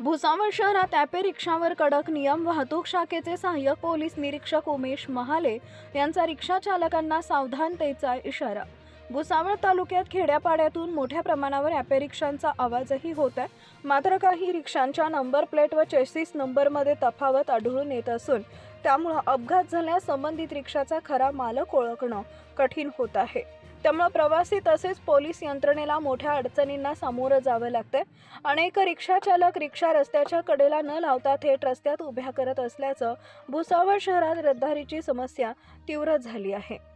भुसावळ शहरात ॲपे रिक्षावर कडक नियम वाहतूक शाखेचे सहाय्यक पोलीस निरीक्षक उमेश महाले यांचा रिक्षा चालकांना सावधानतेचा इशारा. भुसावळ तालुक्यात खेड्यापाड्यातून मोठ्या प्रमाणावर ॲपे रिक्षांचा आवाजही होत आहे. मात्र काही रिक्षांच्या नंबर प्लेट व चेसिस नंबरमध्ये तफावत आढळून येत असून त्यामुळं अपघात झाल्यास संबंधित रिक्षाचा खरा मालक ओळखणं कठीण होत आहे. त्यामुळं प्रवासी तसेच पोलीस यंत्रणेला मोठ्या अडचणींना सामोरं जावं लागतंय. अनेक रिक्षाचालक रिक्षा रस्त्याच्या कडेला न लावता थेट रस्त्यात उभ्या करत असल्याचं भुसावळ शहरात रहदारीची समस्या तीव्र झाली आहे.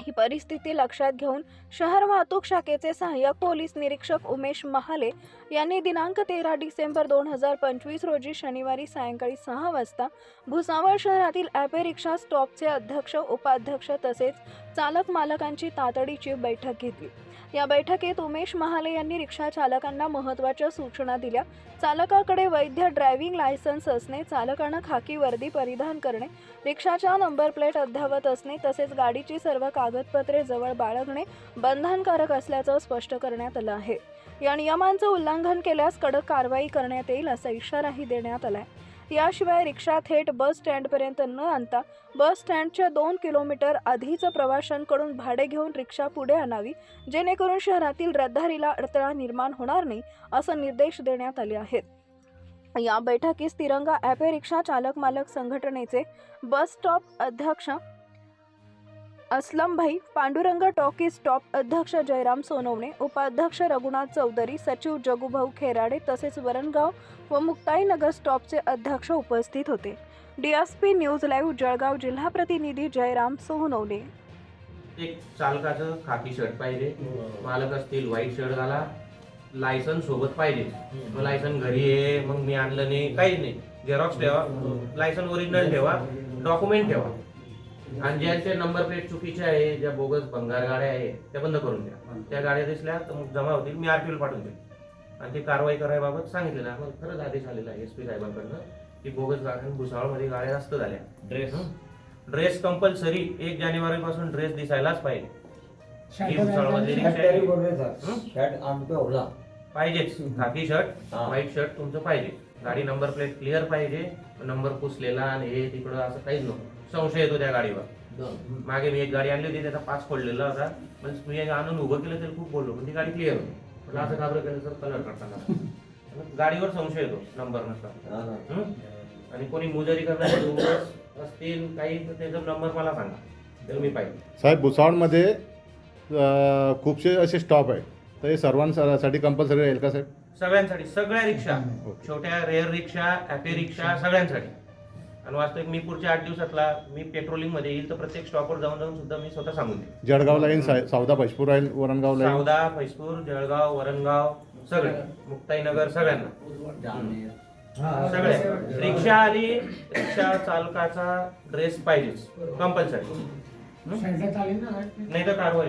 ही परिस्थिती लक्षात घेऊन शहर वाहतूक शाखेचे सहाय्यक पोलीस निरीक्षक उमेश महाले यांनी दिनांक तेरा डिसेंबर दोन हजार पंचवीस रोजी शनिवारी सायंकाळी सहा वाजता भुसावळ शहरातील ॲपे रिक्षा स्टॉपचे अध्यक्ष उपाध्यक्ष तसेच चालक मालकांची तातडीची बैठक घेतली. या बैठकीत उमेश महाले यांनी रिक्षा चालकांना महत्त्वाच्या सूचना दिल्या. चालकाकडे वैध ड्रायव्हिंग लायसन्स असणे चालकानं खाकी वर्दी परिधान करणे रिक्षाच्या नंबर प्लेट अद्यावत असणे तसेच गाडीची सर्व कागदपत्रे जवळ बाळगणे बंधनकारक असल्याचं स्पष्ट करण्यात आलं आहे. या नियमांचं उल्लंघन केल्यास कडक कारवाई करण्यात येईल असा इशाराही देण्यात आलाय. याशिवाय रिक्षा थेट बस स्टँडपर्यंत न आणता बस स्टँडच्या दोन किलोमीटर आधीच प्रवाशांकडून भाडे घेऊन रिक्षा पुढे आणावी जेणेकरून शहरातील रहदारीला अडथळा निर्माण होणार नाही असं निर्देश देण्यात आले आहेत. या बैठकीस तिरंगा ॲपे रिक्षा चालक मालक संघटनेचे बस स्टॉप अध्यक्ष अस्लमभाई पांडुरंग टॉकी स्टॉप अध्यक्ष जयराम सोनवणे उपाध्यक्ष रघुनाथ चौधरी सचिव जगुभाऊ खेराडे तसेच वरणगाव व मुक्ताईनगर स्टॉपचे अध्यक्ष उपस्थित होते. डीएसपी न्यूज लाईव्ह जळगाव जिल्हा प्रतिनिधी जयराम सोनवणे. एक चालकाचं खाकी शर्ट पाहिजे मालक असतील व्हाईट शर्ट घाला लायसन्स सोबत पाहिजे मग लायसन घरी आहे मग मी आणलं नाही काही नाही. झेरॉक्स ठेवा लायसन ओरिजिनल ठेवा डॉक्युमेंट ठेवा. आणि ज्यांचे नंबर प्लेट चुकीचे आहे ज्या बोगस भंगार गाड्या आहे त्या बंद करून द्या. त्या गाड्या दिसल्या तर मग जमा होतील. मी आरटीओ पाठवून देईन आणि ती कारवाई करायबाबत सांगितलेलं आहे. मग खरंच आदेश आलेला आहे एस पी साहेबांकडनं की बोगस गाड्या भुसावळमध्ये गाड्या जास्त झाल्या. ड्रेस ड्रेस कंपल्सरी एक जानेवारी पासून ड्रेस दिसायलाच पाहिजे. ही भुसावळमधली सर पाहिजेच खाकी शर्ट हा. व्हाईट शर्ट तुमचं पाहिजे. गाडी नंबर प्लेट क्लिअर पाहिजे. नंबर पुसलेला आणि हे तिकडं असं काहीच नको. संशय येतो त्या गाडीवर. मागे मी एक गाडी आणली होती त्याचा पाच फोडलेला होता. पण मी एक आणून उभं केलं तरी खूप बोललो पण ती गाडी क्लिअर होती. म्हटलं असं घाबरं केलं तर कलर करताना. गाडीवर संशय येतो नंबर नसता. हं? आणि कोणी मुजरी करणारे असतील काही तर त्याचा नंबर मला सांगा. तर मी पाहिजे. साहेब भुसावळमध्ये अ, खूपसे असे स्टॉप आहे तर हे सर्वांसाठी कंपल्सरी राहील का साहेब? सगळ्यांसाठी. सगळ्या रिक्षा. छोट्या रेअर रिक्षा ॲपे रिक्षा. सगळ्यांसाठी. आणि वास्तविक मी पुढच्या आठ दिवसातला मी पेट्रोलिंगमध्ये येईल तर प्रत्येक स्टॉपवर जाऊन जाऊन सुद्धा मी स्वतः सांगून देईन. जळगाव लाईन सावदा भजपूर राहील वरणगाव लाईन सावदा फैसपूर जळगाव वरणगाव सगळे. मुक्ताईनगर सगळ्यांना. सगळे. रिक्षा आली रिक्षा चालकाचा ड्रेस पाहिजेच. कंपल्सरी नाही तर कारवाई.